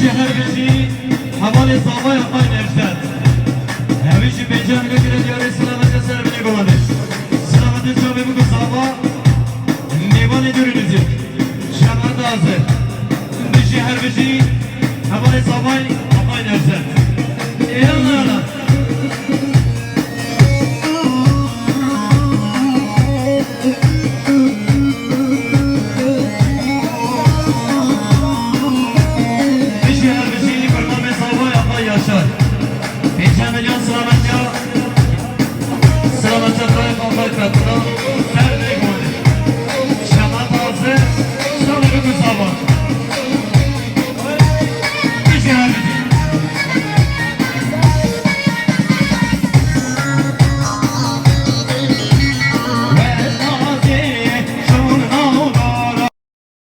şehir bizi havalı sabah yapan nefsat. Hevici becan göküne diyarı sınavınca sermini kullanır. Sınavınca çabuk bu sabah nevan ediyoruz. Şamar da hazır. Bu şehir bizi havalı sabah yapan nefsat. Eyvallah. geliyor sıra bende. Sıra bende Tayyip Albayrak.